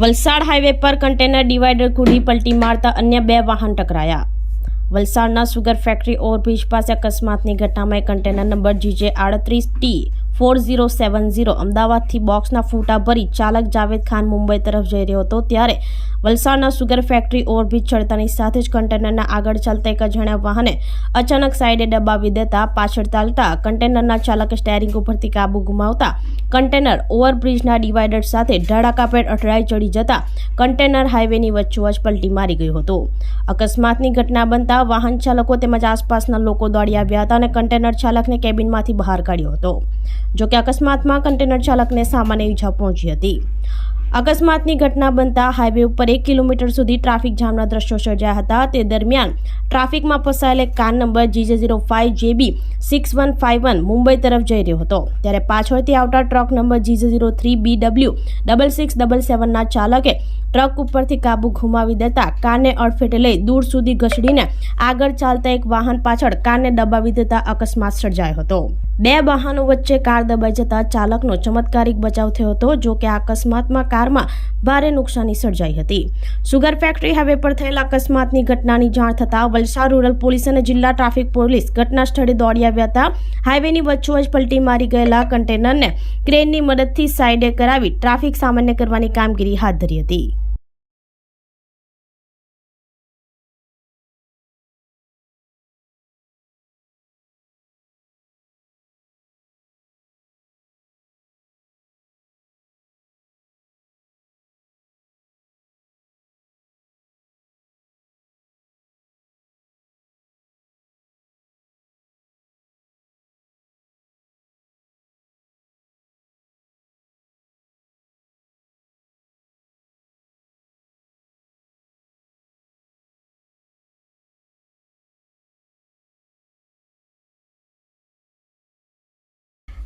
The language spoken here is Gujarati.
વલસાડ હાઈવે પર કન્ટેનર ડિવાઈડર કૂદી પલટી મારતા અન્ય બે વાહન ટકરાયા. વલસાડના સુગર ફેક્ટરી ઓવરબ્રિજ પાસે અકસ્માતની ઘટનામાં કન્ટેનર નંબર જીજે આડત્રીસ T four zero seven zero અમદાવાદથી બોક્સના ફૂટા ભરી ચાલક જાવેદ ખાન મુંબઈ તરફ જઈ રહ્યો હતો, ત્યારે વલસાડના સુગર ફેક્ટરી ઓવરબ્રિજ ચડતાની સાથે જ કન્ટેનરના આગળ ચાલતા એક અજાણ્યા વાહને અચાનક સાઈડે દબાવી દેતા પાછળ ચાલતા કન્ટેનરના ચાલકે સ્ટેરિંગ ઉપરથી કાબુ ગુમાવતા કન્ટેનર ઓવરબ્રિજના ડિવાઈડર સાથે ધડાકાભેર અથડાઈ ચડી જતા કન્ટેનર હાઈવેની વચ્ચોવચ પલટી મારી ગયું હતું. અકસ્માતની ઘટના બનતા વાહન ચાલકો તેમજ આસપાસના લોકો દોડી આવ્યા હતા અને કન્ટેનર ચાલકને કેબિનમાંથી બહાર કાઢ્યો હતો, જોકે અકસ્માતમાં કન્ટેનર ચાલકને સામાન્ય ઈજા પહોંચી હતી. અકસ્માતની ઘટના બનતા હાઈવે ઉપર એક કિલોમીટર સુધી ટ્રાફિક જામના દ્રશ્યો સર્જાયા હતા. તે દરમિયાન ટ્રાફિકમાં ફસાયેલ car number GJ zero five JB six one five one Mumbai તરફ જઈ રહ્યો હતો. ત્યારે પાછળથી આવતા truck number GJ zero three B W double six double સેવનના ચાલકે ટ્રક ઉપરથી કાબુ ગુમાવી દેતા કારને અડફેટે લઈ દૂર સુધી ઘસડીને આગળ ચાલતા એક વાહન પાછળ કારને દબાવી દેતા અકસ્માત સર્જાયો હતો. બે વાહનો વચ્ચે કાર દબાઈ જતા ચાલકનો ચમત્કારિક બચાવ થયો હતો, જો કે આ અકસ્માતમાં કારમાં ભારે નુકસાની સર્જાઈ હતી. સુગર ફેક્ટરી હાઈવે પર થયેલા અકસ્માતની ઘટનાની જાણ થતાં વલસાડ રૂરલ પોલીસ અને જિલ્લા ટ્રાફિક પોલીસ ઘટના સ્થળે દોડી આવ્યા હતા. હાઈવેની વચ્ચોવચ પલટી મારી ગયેલા કન્ટેનરને ક્રેનની મદદથી સાઈડે કરાવી ટ્રાફિક સામાન્ય કરવાની કામગીરી હાથ ધરી હતી.